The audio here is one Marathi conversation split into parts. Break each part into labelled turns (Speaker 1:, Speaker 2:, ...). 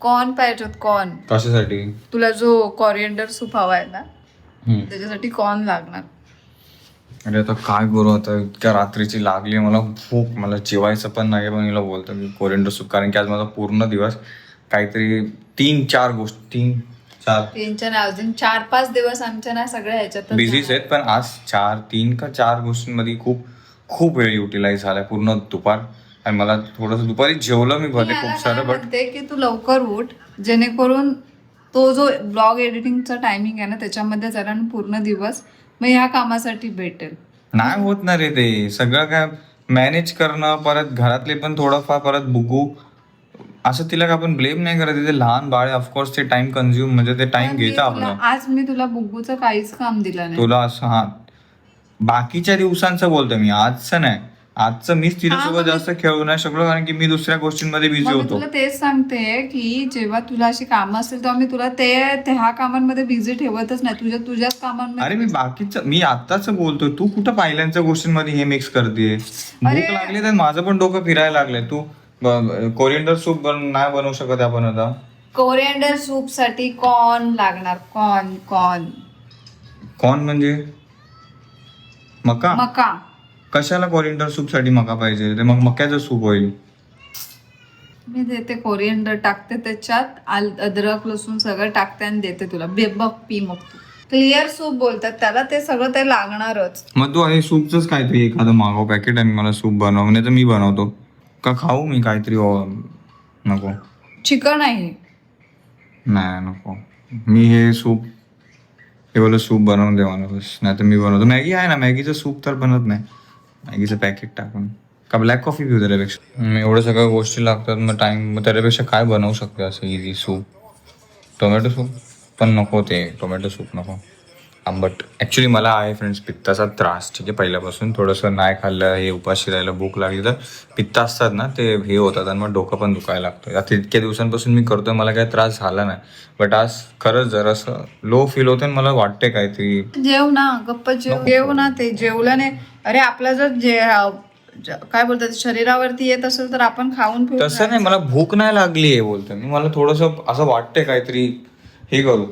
Speaker 1: कॉर्न पाहिजेत कॉर्न.
Speaker 2: कशासाठी?
Speaker 1: तुला जो कॉरिएंडर सूप हवा आहे ना. त्याच्यासाठी कॉर्न लागणार.
Speaker 2: अरे आता काय करू आता? इतक्या रात्रीची लागली मला भूक. मला जेवायचं पण नाही पण हिला बोलतो की कोरिंडर सूप कारण की आज माझा पूर्ण दिवस काहीतरी तीन चार गोष्टी तीन चार.
Speaker 1: तीनच्या नाही अजून चार पाच दिवस आमच्या ना सगळ्या ह्याच्यात
Speaker 2: बिझीच आहेत पण आज चार तीन का चार गोष्टींमध्ये खूप खूप वेळ युटिलाइज झालाय. पूर्ण दुपार आणि मला थोडंसं दुपारी जेवलं मी भले खूप सारं बट
Speaker 1: म्हणते की तू लवकर उठ जेणेकरून तो जो ब्लॉग एडिटिंगचा टायमिंग आहे ना त्याच्यामध्ये जरा पूर्ण दिवस मग ह्या कामासाठी भेटेल.
Speaker 2: नाही होत ना रे ते. सगळं काय मॅनेज करणं परत घरातले पण थोडंफार परत बुगू असं तिला का आपण ब्लेम नाही करत ते लहान बाळ ऑफकोर्स ते टाइम कन्झ्युम म्हणजे ते टाइम घेतं आपलं.
Speaker 1: आज मी तुला बुग्गूचं काहीच काम दिलं नाही.
Speaker 2: तुला असं हा. बाकीच्या दिवसांचं बोलतो मी आजचं नाही. आजचं मीच तिच्यासोबत जास्त खेळू नाही शकलो कारण की मी दुसऱ्या गोष्टींमध्ये बिझी
Speaker 1: मग मी
Speaker 2: होतो.
Speaker 1: तुला तेच सांगते की जेव्हा तुला अशी कामं असतील तेव्हा मी तुला ते त्या कामांमध्ये बिझी ठेवतच नाही. तुझ्या तुझ्याच कामांमध्ये
Speaker 2: अरे मी बाकीचं मी आताच बोलतोय तू कुठं पहिल्यांच्या गोष्टींमध्ये हे मिक्स करते भूक लागली तर माझं पण डोकं फिरायला लागलंय. तू कोरिएंडर सूप बन नाही बनवू शकत आपण आता.
Speaker 1: कोरिएंडर सूपसाठी कॉर्न लागणार. कॉर्न कॉर्न
Speaker 2: कोण म्हणजे? मका?
Speaker 1: मका.
Speaker 2: कशाला कोरिएंडर सूपसाठी मका पाहिजे? ते मग मक्याचं सूप होईल.
Speaker 1: मी देते कोरिएंडर टाकते त्याच्यात. आल अद्रक लसूण सगळं टाकते आणि देते तुला. बे बघ पी मग तू. क्लिअर सूप बोलतात. त्याला ते सगळं ते लागणारच.
Speaker 2: मग तू हे सूपच काहीतरी एखादं मागव पॅकेट आणि मला सूप बनव. नाही तर मी बनवतो. का खाऊ मी काहीतरी अं, नको.
Speaker 1: चिकन आहे
Speaker 2: नाही नको. मी हे सूप हे बोल सूप बनवून दे मला बस. नाही तर मी बनवतो. मॅगी आहे ना? मॅगीचं सूप तर बनत नाही. मॅगीचं पॅकेट टाकून. का ब्लॅक कॉफी पिऊ त्याच्यापेक्षा? मग एवढ्या सगळ्या गोष्टी लागतात मग टाइम मग त्याच्यापेक्षा काय बनवू शकते असं इझी सूप टोमॅटो सूप पण नको ते टोमॅटो सूप नको. आंबट ॲक्च्युली मला आहे फ्रेंड्स पित्ताचा त्रास ठीक आहे पहिल्यापासून. थोडंसं नाही खाल्लं हे उपाशी राहिलं भूक लागली तर पित्त असतात ना ते हे होतात आणि मग डोकं पण दुखायला लागतं. आता इतक्या दिवसांपासून मी करतोय मला काही त्रास झाला नाही. बट आज खरंच जरासं लो फील होतं मला वाटते काहीतरी
Speaker 1: जेव ना गप्प जेव जेव ना ते जेवलं नाही अरे आपलं जर जे काय बोलतात शरीरावरती येत असेल तर आपण खाऊन
Speaker 2: तसं नाही मला भूक नाही लागली आहे बोलतोय मी. मला थोडंसं असं वाटतंय काहीतरी हे करू.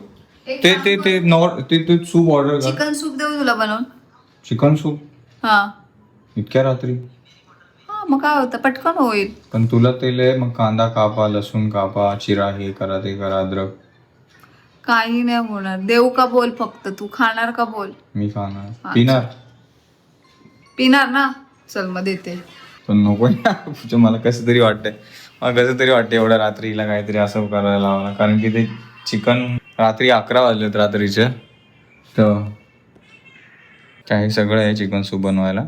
Speaker 2: ते ते ते नॉर ते ते सूप ऑर्डर कर.
Speaker 1: चिकन सूप देऊ तुला बनवून.
Speaker 2: Chicken soup?
Speaker 1: हा.
Speaker 2: इतक्या रात्री?
Speaker 1: हा मग काय होतं? पटकन होईल.
Speaker 2: पण तुला ते लय मग कांदा कापा लसूण कापा चिरा हे करा ते करा अद्रक.
Speaker 1: काही नाही होणार. देऊ का बोल फक्त? तू खाणार का बोल?
Speaker 2: मी खाणार. पिणार?
Speaker 1: पिणार ना? चल मग देते.
Speaker 2: पण नको ना. म्हणजे मला कसं तरी वाटतंय. मला कसं तरी वाटतं एवढ्या रात्रीला काहीतरी असं करायला लावणार कारण की ते चिकन रात्री अकरा वाजलेत रात्रीचे. तर काही सगळं आहे चिकन सूप बनवायला.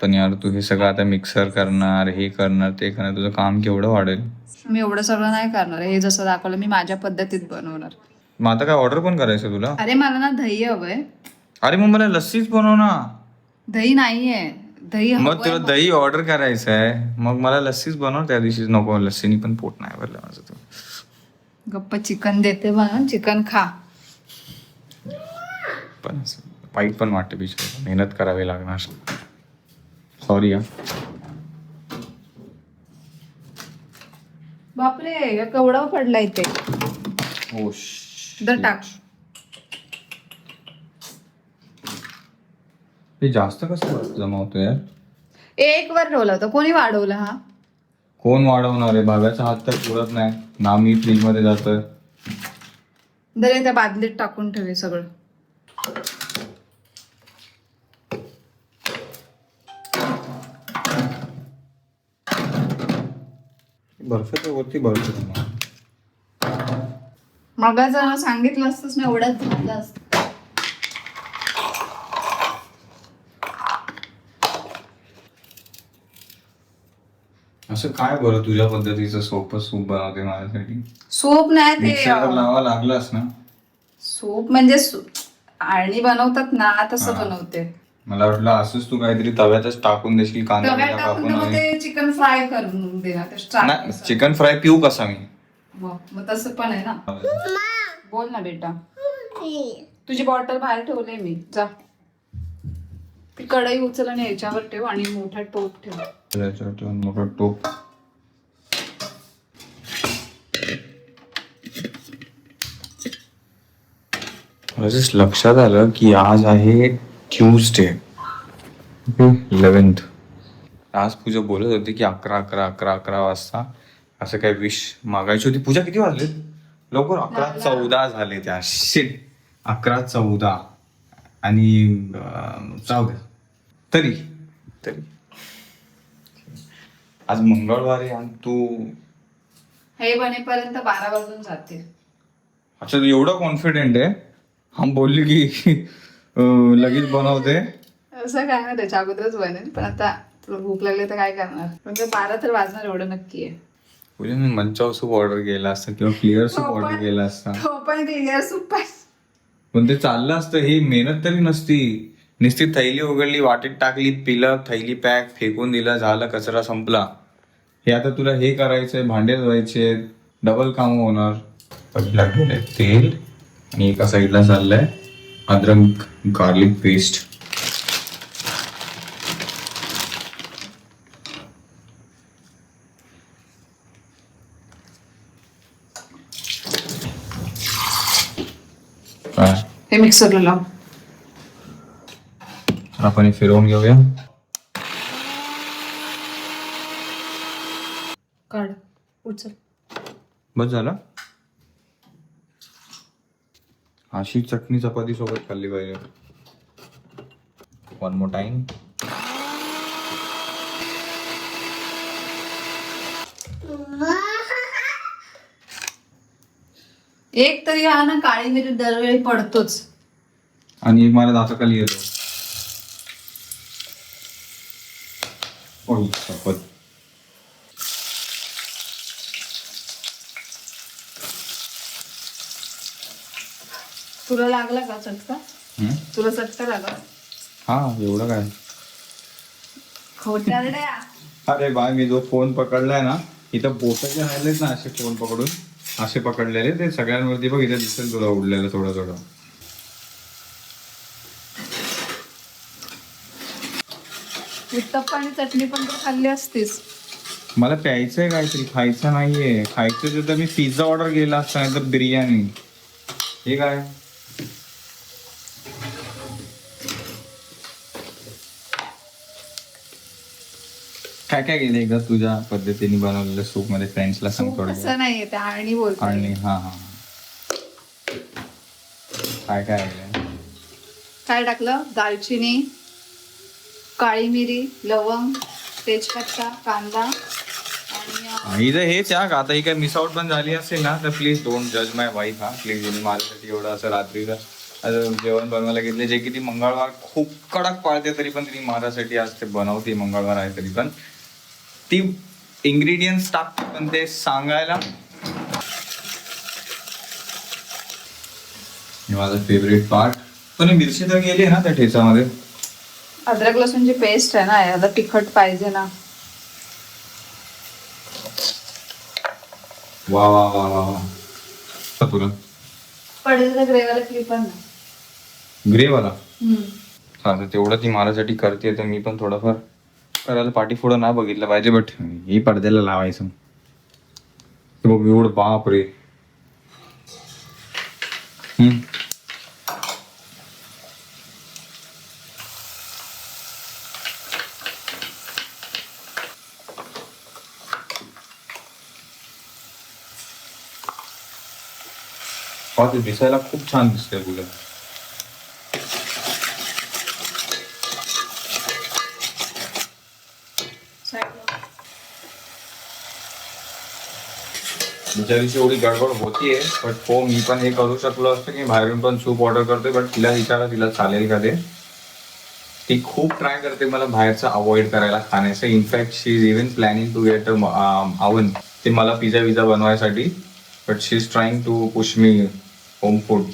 Speaker 2: पण यार तू हे सगळं आता मिक्सर करणार हे करणार ते करणार तुझं काम केवढं वाढेल.
Speaker 1: मी एवढं सगळं नाही करणार हे जसं दाखवलं मी माझ्या पद्धतीत बनवणार.
Speaker 2: मग आता काय ऑर्डर पण करायचं तुला?
Speaker 1: अरे मला ना दही हवंय.
Speaker 2: अरे मग मला लस्सीच बनव ना.
Speaker 1: दही नाहीये. दही
Speaker 2: मग तुला दही ऑर्डर करायचं आहे मग मला लस्सीच बनव. त्या दिवशी नको लस्सीनी पण पोट नाही भरलं माझं तू
Speaker 1: गप्प चिकन देते बनवून चिकन खा.
Speaker 2: पण वाईट पण वाटतं बिचार मेहनत करावी लागणार. सॉरी
Speaker 1: बापरे केवढा पडला इथे
Speaker 2: हो
Speaker 1: दर टाक.
Speaker 2: हे जास्त कसं जमावतो यार
Speaker 1: एक वर ठेवला होता. कोणी वाढवला हा?
Speaker 2: कोण वाढवणार आहे? भाव्याचा हात तर पुरत नाही. ना मी फ्रीजमध्ये जातोय.
Speaker 1: दरे त्या बादलीत टाकून ठेवे सगळं.
Speaker 2: बर्फाच्या वरती बर्फ.
Speaker 1: मग जर सांगितलं असतंच ना एवढ्याच झालं असतं.
Speaker 2: असं काय बरं तुझ्या पद्धतीचं सोपं सूप बनवते माझ्यासाठी?
Speaker 1: सूप नाही ते
Speaker 2: लावा लागलास ना.
Speaker 1: सूप म्हणजे सू- आळणी बनवतात ना तसं बनवते.
Speaker 2: मला वाटलं असंच तू काहीतरी तव्यातच टाकून देशील कांदा
Speaker 1: तव्यात
Speaker 2: बिंदा
Speaker 1: टाकून
Speaker 2: कापून
Speaker 1: मग
Speaker 2: आणि-
Speaker 1: ते चिकन फ्राय करून देणार ते
Speaker 2: नाही. चिकन फ्राय पिऊ कसा मी?
Speaker 1: मग मग तसं पण आहे ना. बोल ना बेटा. तुझी बॉटल बाहेर ठेवले मी जा. ती कढई उचल आणि याच्यावर ठेव आणि मोठा टोप ठेव.
Speaker 2: याच्यावर ठेवून मोठा टोप. माझ्याच लक्षात आलं की आज आहे ट्युजडे इलेवन्थ आज पूजा बोलत होती की अकरा अकरा अकरा अकरा वाजता असं काही विश मागायची होती. पूजा किती वाजले? लवकर अकरा चौदा झाले त्या. शिट अकरा चौदा. आणि जाऊ दे तरी. तरी. आज मंगळवार आहे आणि तू
Speaker 1: हे बनेपर्यंत बारा वाजून जातील.
Speaker 2: अच्छा तू एवढं कॉन्फिडेंट आहे? हम बोलली की अं, लगेच बनवते.
Speaker 1: असं काय ना त्याच्या अगोदरच बनेल. पण आता तुला भूक लागली तर काय करणार? पण ते बारा तर वाजणार एवढं नक्की आहे.
Speaker 2: मी मंचाव सूप ऑर्डर केला असता किंवा क्लिअर सूप
Speaker 1: हो पण-
Speaker 2: ऑर्डर केला असता.
Speaker 1: हो पण क्लिअर सूप
Speaker 2: पण ते चाललं असतं ही मेहनत तरी नसती. नुसती थैली उघडली वाटेत टाकली पिलं थैली पॅक फेकून दिलं झालं कचरा संपला. हे आता तुला हे करायचंय भांडे धुवायचे डबल काम होणार. पहिला तेल आणि एका साईडला चाललंय अद्रक गार्लिक पेस्ट काय
Speaker 1: हे मिक्सरला लाव.
Speaker 2: आपण हे फिरवून घेऊया.
Speaker 1: काढ उचल.
Speaker 2: बस झालं? अशी चटणी चपाती सोबत खाल्ली पाहिजे. वन मोर टाइम
Speaker 1: एक तरी हा ना काळी मिरी दरवेळी पडतोच.
Speaker 2: आणि एक मला दाताखाली येतो. शपथ.
Speaker 1: तुला लागला का चटका? तुला चटका लागला?
Speaker 2: हा एवढं काय? अरे बाय मी जो फोन पकडलाय ना इथं बोट जे राहिलेत ना असे फोन पकडून असे पकडलेले ते सगळ्यांवरती बघ इथे दिसेल तुला उडलेलं थोडं थोडं
Speaker 1: उत्तप्पा आणि चटणी पण तर खाल्ली असतीस.
Speaker 2: मला प्यायचंय काहीतरी खायचं नाहीये. खायचं तर मी पिझ्झा ऑर्डर केला असता नाही तर बिर्याणी. हे काय? काय काय गेलं एकदा तुझ्या पद्धतीने बनवलेलं सूपमध्ये? फ्रेंड्सला सांग
Speaker 1: तू
Speaker 2: थोडं
Speaker 1: असं नाहीये ते आणि बोलतो.
Speaker 2: आणि हा हा. काय काय
Speaker 1: काय टाकलं? दालचिनी काळी मिरी लवंग तेजपत्ता कांदा आणि अं,
Speaker 2: हेच या आता ही काय मिस आउट पण झाली असेल ना तर प्लीज डोंट जज माय वाईफ हा. प्लीज हिने माझ्यासाठी एवढं असं रात्रीचं असं जेवण बनवायला घेतले. जे की ती मंगळवार खूप कडक पाळते तरी पण तिने माझ्यासाठी आज ते बनवते मंगळवार आहे तरी पण. ती इंग्रेडियंट्स टाकते पण ते सांगायला. माझा माझं फेवरेट पार्ट पण मिरची तर गेली ना त्या ठेचामध्ये?
Speaker 1: अद्रक लसूणची पेस्ट आहे ना याला तिखट पाहिजे ना.
Speaker 2: वा वा वा वा वा. तुला
Speaker 1: पडेल तर ग्रेव्हाला क्लिप पण ना.
Speaker 2: ग्रे वाला
Speaker 1: हम्म.
Speaker 2: आता तेवढं ती माझ्यासाठी करते तर मी पण थोडंफार करायला पाठी पुढं नाही बघितलं पाहिजे बट ही पडद्याला लावायचं. बघ एवढं बाप रे. हम्म. हा, दिसायला खूप छान दिसते तुला
Speaker 1: Side
Speaker 2: बिचारीची एवढी गडबड होतीये बट हो मी पण हे करू शकलो असतो की बाहेरून पण सूप ऑर्डर करतोय बट तिला विचारा तिला चालेल का ते? ती खूप ट्राय करते मला बाहेरचं अवॉइड करायला खाण्याचं. In fact she is even planning to get oven ते मला पिझ्झा विझा बनवायसाठी but she is trying to push me home food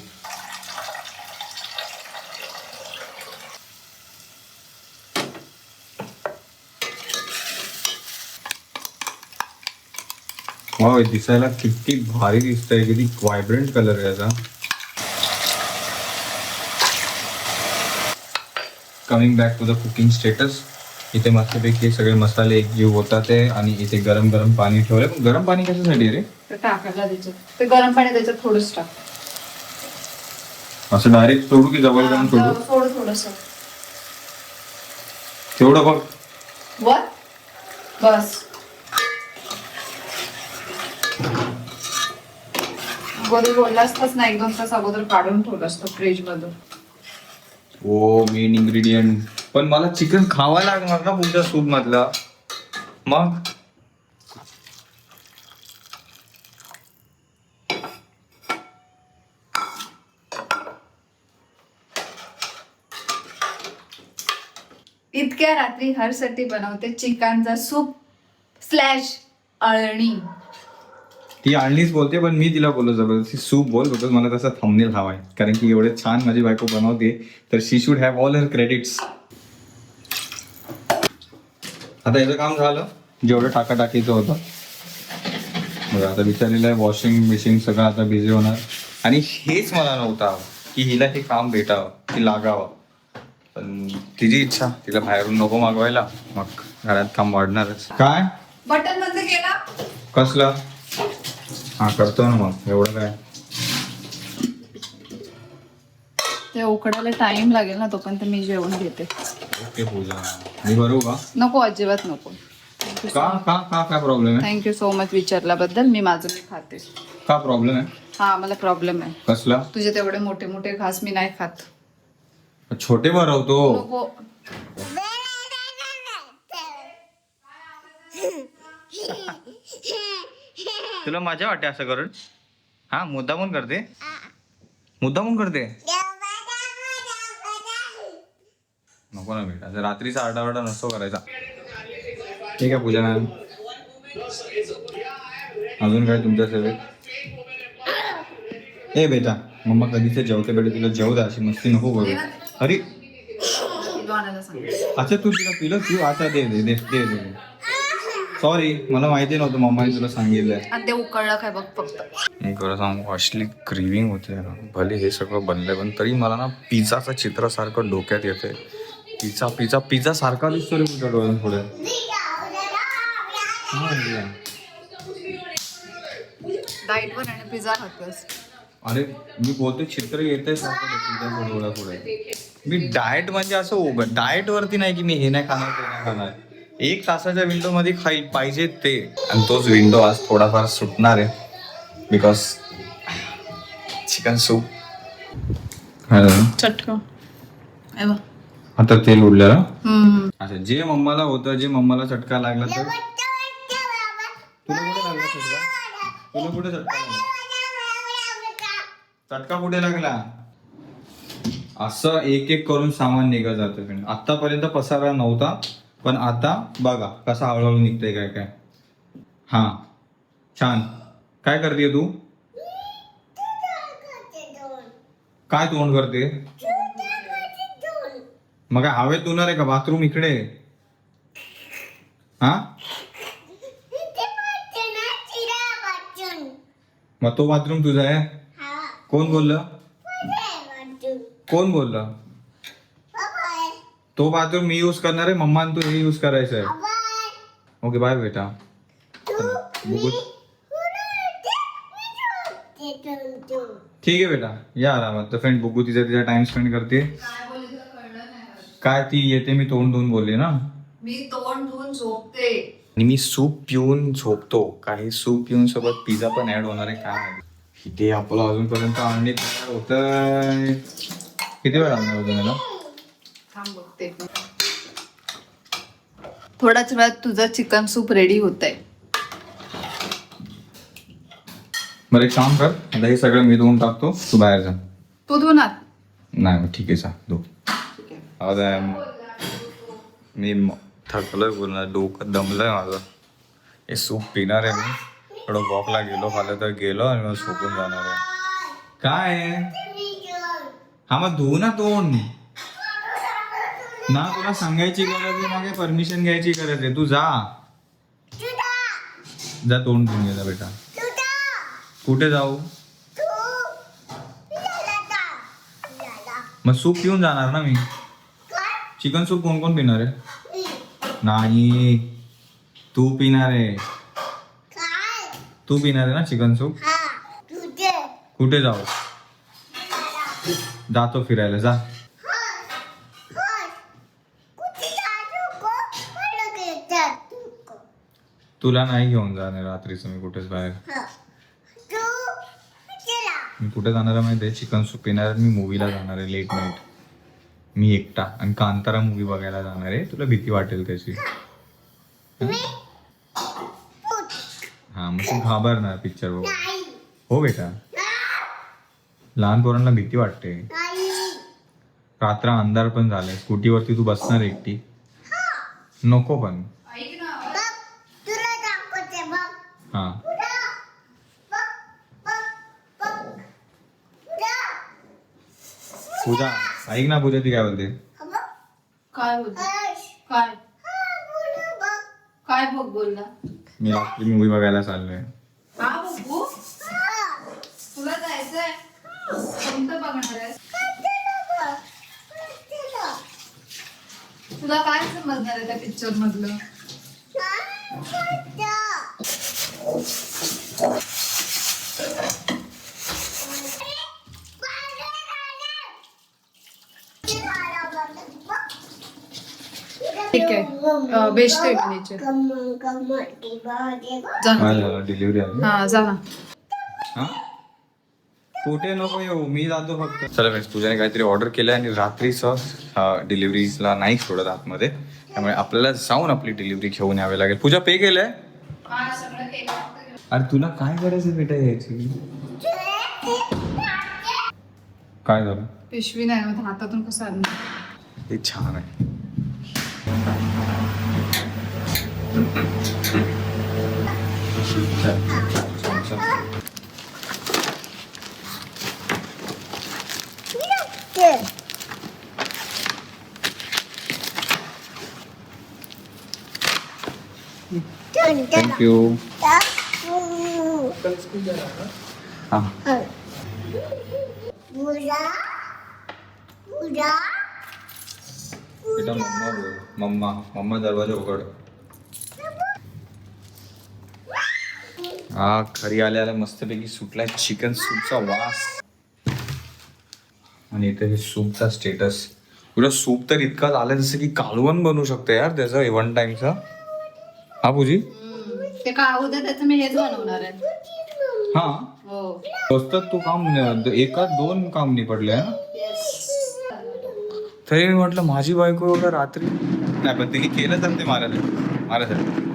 Speaker 2: wow दिसायला किती भारी दिसतंय किती व्हायब्रंट कलर आहे याचा. Coming back to the cooking status इथे मस्तपैकी सगळे मसाले एकजीव होतात आहे आणि इथे गरम गरम पाणी ठेवलंय. पण गरम पाणी कशासाठी रे?
Speaker 1: टाकायला द्यायचं ते गरम पाणी द्यायचं थोडंच टाक.
Speaker 2: असं डायरेक्ट सोडू की जवळ जाऊन सोडू?
Speaker 1: थोडस.
Speaker 2: तेवढं बघ
Speaker 1: वर बस. अगोदर बोलला असताच ना एक दोन तास अगोदर काढून ठेवलं असतं फ्रीज मधून.
Speaker 2: ओ मेन इन्ग्रेडियंट पण मला चिकन खावा लागणार ना पुढच्या सूप मधलं? मग?
Speaker 1: इतक्या रात्री हरसाठी बनवते चिकनचा सूप स्लॅश अळणी.
Speaker 2: ती आणलीच बोलते पण मी तिला बोललो जबरदस्ती सूप बोल बिकॉज मला तसा थंबनेल हवाय कारण की एवढे छान माझी बायको बनवते तर she should have all her credits आता याचं काम झालं जेवढं टाका टाकीचं होतं. बघा आता विचारलेलं आहे वॉशिंग मशीन सगळं आता बिझी होणार. आणि हेच मला नव्हतं की हिला हे काम भेटावं की लागावं. पण तिची इच्छा तिला बाहेरून नको मागवायला. मग घरात काम वाढणारच. काय?
Speaker 1: बटन बंद केला.
Speaker 2: कसलं? हा करतो ना मग. एवढं काय?
Speaker 1: ते उकडायला टाइम लागेल ना तोपर्यंत मी जेवण घेते
Speaker 2: ओके पूजा. मी बरोबर का?
Speaker 1: नको अजिबात नको.
Speaker 2: का का का काय प्रॉब्लेम आहे?
Speaker 1: थँक्यू सो मच विचारल्याबद्दल. मी माझं मी खाते.
Speaker 2: का प्रॉब्लेम आहे?
Speaker 1: हा मला प्रॉब्लेम आहे.
Speaker 2: कसला?
Speaker 1: तुझे तेवढे मोठे मोठे घास मी नाही खात.
Speaker 2: छोटे भरवतो तुला मजा वाटते असं करून? हा मुद्दामून करते? मुद्दामून करते? नको ना बेटा असं रात्रीचा आरडाओरडा नसतो करायचा. ठीक आहे पूजा मॅम. अजून काय तुमच्या सेवेत? ए बेटा मम्मा कधीच जेवते बेटा? तुला जेव द्या अशी मस्ती नको करू. अरे. अच्छा तू तिला पिलं तू आता दे दे दे दे दे. सॉरी मला माहिती नव्हतं मम्माने तुला सांगितलंय.
Speaker 1: आणि ते उकळलं काय बघ फक्त.
Speaker 2: मी खरं सांगू असली क्रिविंग होते ना. भले हे सगळं बनलंय पण तरी मला ना पिझ्झाचं चित्र सारखं डोक्यात येते पिझ्झा पिझ्झा पिझ्झा सारखा दिसतो रे तुझ्या.
Speaker 1: डाईट वर आणि पिझ्झा खातोस.
Speaker 2: अरे मी बोलते चित्र येते पिझ्झाच्या डोळ्यापुढे. मी डाएट म्हणजे असं उभं डाएट वरती नाही की मी हे नाही खाणार ते नाही खाणार. एक तासाच्या विंडो मध्ये खाई पाहिजे ते. आणि तोच विंडो आज थोडाफार सुटणार आहे. बिकॉज चिकन सूप
Speaker 1: चटकं.
Speaker 2: आता तेल
Speaker 1: हम्म.
Speaker 2: अच्छा जे मम्माला होतं जे मम्माला चटका लागला तर? तुला कुठे लागला चटका? तुला कुठे चटका लागला? चटका कुठे लागला? असं एक एक करून सामान निघत जातं आतापर्यंत पसारा नव्हता पण आता बघा कसा हळूहळू निघतंय काय काय. हा. छान. काय करते तू? काय तोंड करते? मग काय हवेत धुणार आहे का? बाथरूम इकडे? हा? मग तो बाथरूम तुझा आहे? कोण बोललं? कोण बोललं? तो बाथरूम मी यूज करणार आहे मम्मा तू हे यूज करायचं आहे. ओके बाय बेटा. ठीक आहे बेटा या आरामात. तर फ्रेंड बुगू तिचा तिचा टाइम स्पेंड करते. काय ती येते मी तोंड धुवून बोलले ना.
Speaker 1: मी तोंड धुवून झोपते.
Speaker 2: आणि मी सूप पिऊन झोपतो. काही सूप पिऊन सोबत पिझ्झा पण ऍड होणार आहे काय इथे आपलं अजूनपर्यंत आणणी तयार होत किती वेळ आणणार होतं मला
Speaker 1: थांब बघते. थोड्याच वेळात तुझं चिकन सूप रेडी होत आहे
Speaker 2: बरं एक काम कर. आता हे सगळं मी धुवून टाकतो. तू बाहेर जा.
Speaker 1: तू धुणार
Speaker 2: नाही मग ठीक आहे चा धु. आता मी थकलोय पूर्ण. डोकं दमलंय माझं. हे सूप पिणार आहे मी. थोडं वॉकला गेलो. खाल्लं तर गेलो आणि मग झोपून जाणार आहे. काय? आहे? हा मग धुवू ना तोंड ना तुला सांगायची गरज आहे काही परमिशन घ्यायची गरज आहे. तू जा. जा तोंड धुवून गेला बेटा. कुठे जाऊ? मग सूप पिऊन जाणार ना मी? चिकन सूप कोण कोण पिणार आहे? नाही. तू पिणार आहे. तू पिणार आहे ना चिकन सूप? कुठे जाऊ? जातो फिरायला जा तुला नाही घेऊन जाणार रात्रीचं मी कुठेच बाहेर. मी कुठे जाणार आहे माहिती आहे चिकन सूप पिणार मी मूवीला जाणार आहे लेट नाईट मी एकटा आणि कांतारा मूवी बघायला जाणार आहे. तुला भीती वाटेल त्याची. हा? मग तू घाबरणार पिक्चर बघ हो बेटा. लहान पोरांना भीती वाटते. रात्र अंधार पण झालाय. स्कूटीवरती तू बसणार एकटी. नको पण.
Speaker 1: ऐक ना.
Speaker 2: हा. पूजा ऐक ना पूजा ती काय बोलते?
Speaker 1: काय बोल काय काय बघ बोलला?
Speaker 2: मी रात्री मूवी बघायला चाललोय.
Speaker 1: तुला जायचंय? कोणतं बघणार आहे तुला काय समजणार आहे त्या पिक्चर मधलं? ठीक आहे. बेस्ट
Speaker 2: झालं. डिलिव्हरी आली.
Speaker 1: हा जा ना
Speaker 2: कुठे नको येऊ मी जातो फक्त. चला फ्रेंड्स पूजाने काहीतरी ऑर्डर केलं आणि रात्रीचं डिलिव्हरीला नाही सोडत आतमध्ये. त्यामुळे आपल्याला जाऊन आपली डिलिव्हरी घेऊन यावी लागेल. पूजा पे केलंय? अरे तुला काय करायचं बेटा यायची? काय झालं?
Speaker 1: पिशवी नाही हातातून कसं आणणार?
Speaker 2: ते छान आहे. चल, चल, चल. थँक्यू हा. बेटा मम्मा बोल. मम्मा मम्मा दरवाजा उघड. हा खरी आल्याला मस्तपैकी सुटलाय चिकन सूपचा वास. आणि इथे हे सूपचा स्टेटस पुढं सूप तर इतका झालं जसं की कालवण बनवू शकतं यार त्याचं वन टाइमचा हा पूजी?
Speaker 1: ते काय उद्या त्याचं मी हेच बनवणार आहे.
Speaker 2: हा.
Speaker 1: हो.
Speaker 2: स्वस्तात तू काम न- एका दोन काम निपडले ना? तरी मी म्हटलं माझी बायको एवढं रात्री नाही पण तिने केलं तर ते मारायला मारायसाठी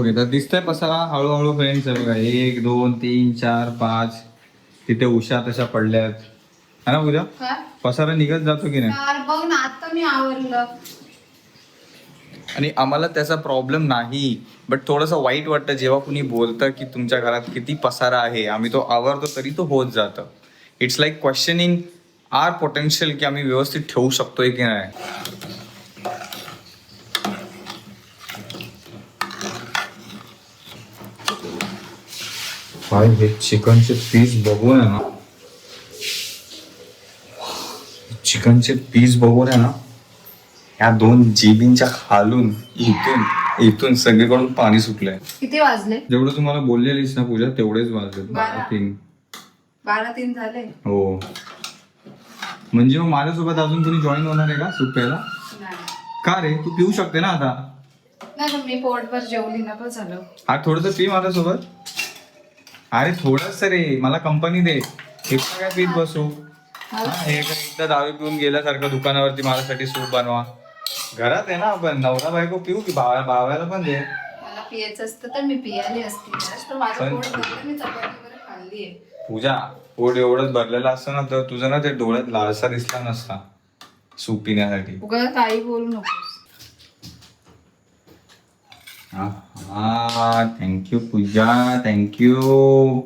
Speaker 2: ओके तर दिसतंय पसारा हळूहळू फ्रेंड्स आहे बघा एक दोन तीन चार पाच. तिथे उषा तशा पडल्यात. है ना पूजा?
Speaker 1: काय?
Speaker 2: पसारा निघत जातो की नाही?
Speaker 1: यार बघ ना आता मी आवरलं.
Speaker 2: आणि आम्हाला त्याचा प्रॉब्लेम नाही. बट थोडंसं वाईट वाटतं जेव्हा कुणी बोलतं की तुमच्या घरात किती पसारा आहे आम्ही तो आवरतो तरी तो होत जातं. It's like questioning our potential की आम्ही व्यवस्थित ठेवू शकतोय की नाही. काय हे चिकनचे पीस बघून आहे ना. चिकनचे पीस बघून आहे ना. या दोन जिबींच्या खालून इथून इथून सगळीकडून पाणी सुटलंय.
Speaker 1: किती वाजले?
Speaker 2: जेवढं तुम्हाला बोललेलीस ना पूजा तेवढेच वाजले बारा. तीन.
Speaker 1: बारा तीन झाले?
Speaker 2: हो. म्हणजे मग माझ्यासोबत अजून कोणी जॉईन होणार आहे का सूप प्यायला
Speaker 1: नाही.
Speaker 2: का रे? तू पिऊ शकते ना आता.
Speaker 1: नाही पण मी पोटभर जेवली ना पण झालं.
Speaker 2: हा थोडस पी माझ्यासोबत. अरे थोडस रे. मला कंपनी दे. एकटा काय पीत बसू. हा, हे काय एकदा दारू पिऊन गेल्यासारखं दुकानावरती माझ्यासाठी सूप बनवा. घरात आहे ना आपण. नवरा बायको पिऊ की भावा भावाला पण दे.
Speaker 1: मला पियाचं असतं तर मी पियाली असती. माझं
Speaker 2: पण-
Speaker 1: पोट भरलं मी चपाती वगैरे खाल्ली आहे
Speaker 2: पूजा पोट एवढंच भरलेलं असतं ना तर तुझं ना ते डोळ्यात लालसा दिसला नसता. सूप पिण्यासाठी.
Speaker 1: उगा काही बोलू नकोस.
Speaker 2: हा थँक्यू पूजा थँक्यू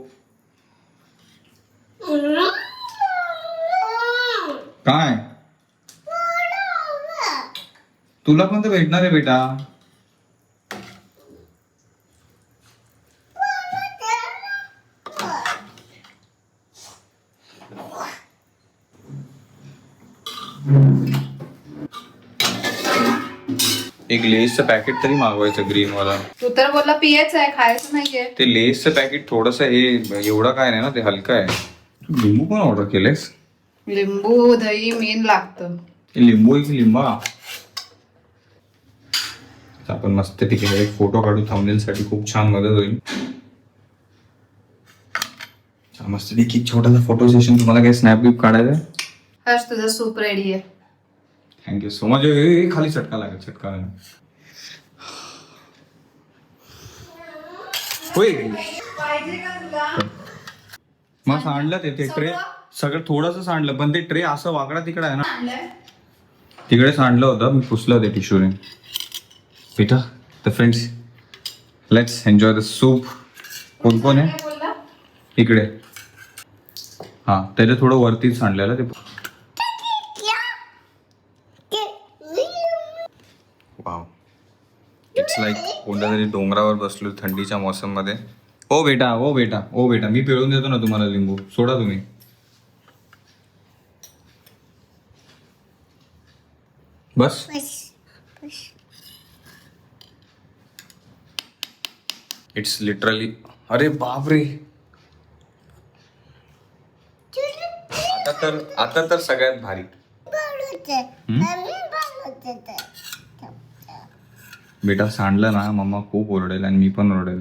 Speaker 2: काय? तुला पण तर भेटणार आहे बेटा? एक लेसचं पॅकेट तरी मागवायचं ग्रीन वाला
Speaker 1: तू तर बोलला पियाचं आहे खायचं नाहीये.
Speaker 2: ते लेसचं पॅकेट थोडस हे एवढं काय नाही ना ते हलकं आहे. लिंबू पण ऑर्डर केलेस
Speaker 1: लिंबू दही मेन लागतं.
Speaker 2: लिंबू एक लिंबा. आपण मस्त ठीक आहे एक फोटो काढू साठी खूप छान मदत होईल. मस्त एक छोटासा फोटो सेशन तुम्हाला काही स्नॅप बिप काढायचं
Speaker 1: हर्ष तुझा सूप रेडी आहे.
Speaker 2: थँक्यू सो मच खाली चटका लागेल चटका लागेल. होय. मग सांडलं ते ते ट्रे सगळं थोडंसं सांडलं पण ते ट्रे असं वाकडा तिकडे आहे ना. तिकडे सांडलं होतं मी पुसलं ते टिश्यूने पिता तर friends let's enjoy the soup कोण कोण आहे? इकडे. हा त्याच्या थोडं वरतीच सांडलेलं ते. वाव इट्स लाईक कोणत्या तरी डोंगरावर बसलो थंडीच्या मोसममध्ये ओ बेटा ओ बेटा ओ बेटा मी पिळून देतो ना तुम्हाला लिंबू. सोडा तुम्ही. बस. इट्स लिटरली अरे बापरे. आता तर आता तर सगळ्यात भारी. बेटा सांडलं ना मम्मा खूप ओरडेल आणि मी पण ओरडेल.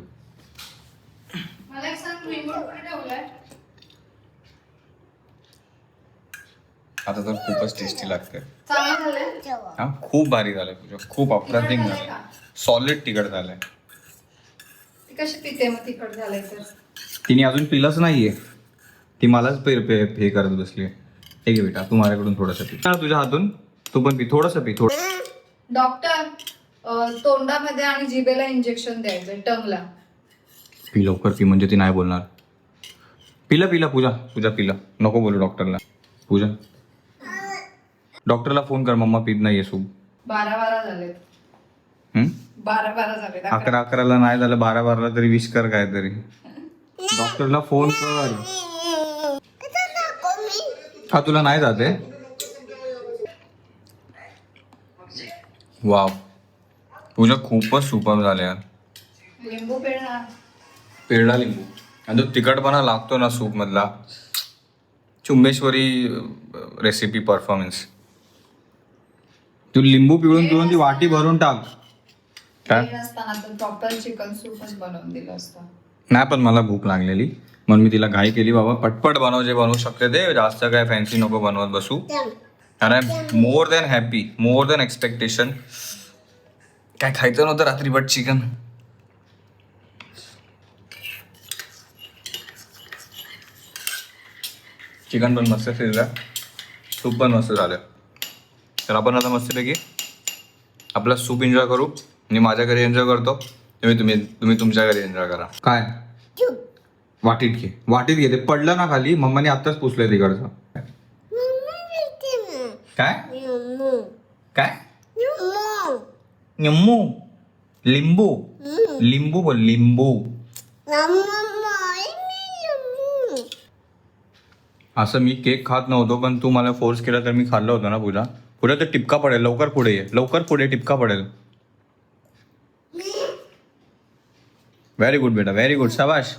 Speaker 2: आता तर खूपच टेस्टी
Speaker 1: झालंय?
Speaker 2: हा खूप भारी झालंय खूप अप्रतिम झालंय सॉलिड तिखट झालंय.
Speaker 1: ती कशी पिते मग तिखट झालंय तर?
Speaker 2: तिने अजून पिलंच नाहीये. ती मलाच पे पे हे करत बसली हे घे बेटा तू माझ्याकडून थोडंसं पी. हा, तुझ्या हातून. तू पण पी थोडंसं पी थोडं.
Speaker 1: डॉक्टर अं, तोंडामध्ये आणि जिभेला इंजेक्शन द्यायचं टंगला.
Speaker 2: पी लवकर पी म्हणजे ती नाही बोलणार. पिलं पिलं पूजा पूजा पिलं. नको बोलू डॉक्टरला. पूजा. डॉक्टरला फोन कर मम्मा पीत नाहीये सूप
Speaker 1: बारा बारा झालेत? बारा बारा झालेत अकरा.
Speaker 2: अकरा अकराला नाही झालं बारा बाराला तरी विश कर काहीतरी डॉक्टरला फोन कर. हा तुला नाही जाते वाव. तुझ्या खूपच सुपर झाले यार
Speaker 1: लिंबू पिळणार
Speaker 2: पेरडा लिंबू. आणि तो तिखटपणा लागतो ना सूप मधला चुंबेश्वरी रेसिपी परफॉर्मन्स तू लिंबू पिळून पिळून ती वाटी भरून टाक.
Speaker 1: तर प्रॉपर चिकन सूपच बनवून दिलं असतं.
Speaker 2: नाही पण मला भूक लागलेली. म्हणून मी तिला घाई केली बाबा पटपट बनव जे बनवू शकते ते. जास्त काय फॅन्सी नको बनवत बसू. I more than happy more than expectation काय खायचं नव्हतं रात्री बट चिकन चिकन पण मस्त शिजलं. सूप पण मस्त झालं. तर आपण आता मस्तपैकी आपला सूप एन्जॉय करू. मी माझ्या घरी एन्जॉय करतो. तुम्ही तुम्ही तुम्ही तुमच्या घरी एन्जॉय करा. काय? वाटीत घे. वाटीत घे. ते पडलं ना खाली मम्माने आत्ताच पुसलंय तिकडचं. काय? काय? निम्मू. लिंबू? लिंबू बोल लिंबू. असं मी केक खात नव्हतो पण तू मला फोर्स केला तर मी खाल्लं होतं ना पूजा. पुढे तर टिपका पडेल. लवकर पुढे ये. लवकर पुढे टिपका पडेल. व्हेरी गुड बेटा. व्हेरी गुड शाबाश.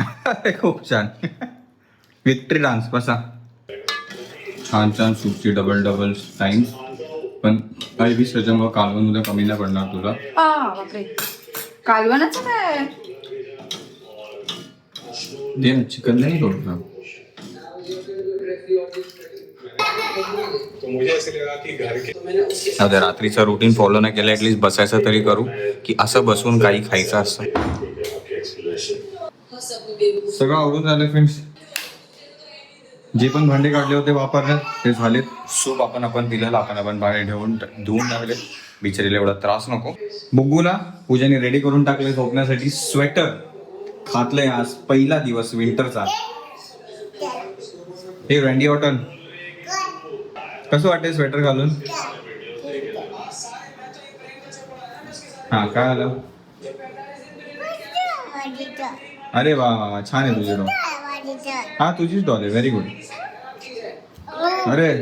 Speaker 2: खूप छान. विक्ट्री डान्स बसा. छान छान सूपची डबल डबल टाइम पण काही वीस त्याच्यामुळे कालवण उद्या कमी नाही पडणार तुला.
Speaker 1: कालवणाचं काय
Speaker 2: दे ना चिकन नाही थोडं आता रात्रीचं रुटीन फॉलो नाही केलं ऍटलीस्ट बसायचं तरी करू की असं बसून काही खायचं असतं. सगळं आवडून झालं फ्रेंड्स जे पण भांडे काढले होते वापरले ते झालेत. सूप आपण आपण दिलेलं आपण आपण बाहेर ठेवून धुवून टाकले. बिचारीला एवढा त्रास नको. बुग्गूला पूजाने रेडी करून टाकले झोपण्यासाठी. स्वेटर घातलंय आज पहिला दिवस विंटरचा हे रँडी हॉटल कसं वाटतंय स्वेटर घालून? हा, काय आलं? अरे वा छान आहे तुझी डॉल हा, तुझीच डॉल आहे व्हेरी गुड अरे.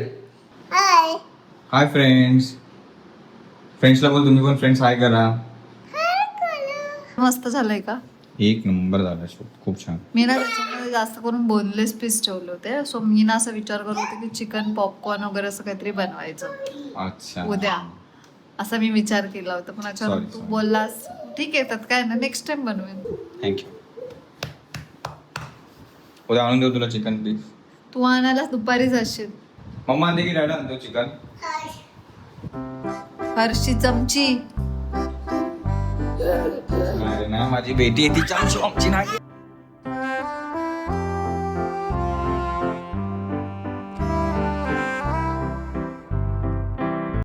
Speaker 2: हाय फ्रेंड्स फ्रेंड्सला बोल, तुम्ही पण फ्रेंड्स हाय करा.
Speaker 1: मस्त झालंय का?
Speaker 2: एक नंबर झाला खूप छान.
Speaker 1: मी ना त्याच्यामध्ये जास्त करून बोनलेस पीस ठेवले होते. सो मी ना असं विचार करत होते की चिकन पॉपकॉर्न वगैरे असं काहीतरी बनवायचं.
Speaker 2: अच्छा.
Speaker 1: उद्या. असा मी विचार केला होता. पण अचानक
Speaker 2: Sorry,
Speaker 1: तू
Speaker 2: sorry.
Speaker 1: बोललास. ठीक आहे त्यात काय ना नेक्स्ट टाइम बनवेन
Speaker 2: थँक्यू उद्या आणून देऊ तुला चिकन प्लीज
Speaker 1: तू आणायला दुपारीच असशील.
Speaker 2: मम्मा दे की डॅडा आणतो चिकन
Speaker 1: हरशी चमची.
Speaker 2: नाही माझी बेटी आहे ती चमचो आमची नाही